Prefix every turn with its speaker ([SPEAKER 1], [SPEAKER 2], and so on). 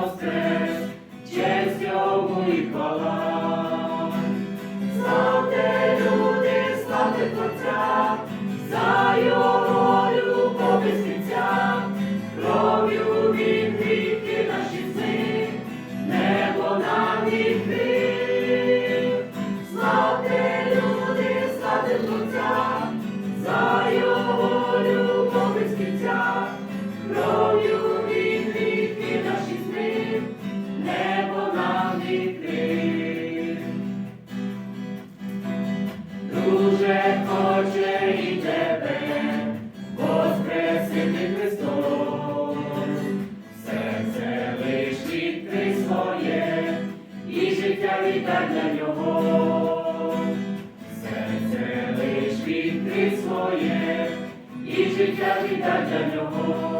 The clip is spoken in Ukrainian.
[SPEAKER 1] Воскрес, честь йому і хвала. Славте люди, славте Творця, за його любов без кінця, кров'ю він гріхи наші змив, небо нам відкрив. Люди, за його любов без кінця, кров'ю Христос, серце лиш відкрий своє, і життя віддай для нього, серце лиш відкрий своє, і життя віддай для нього.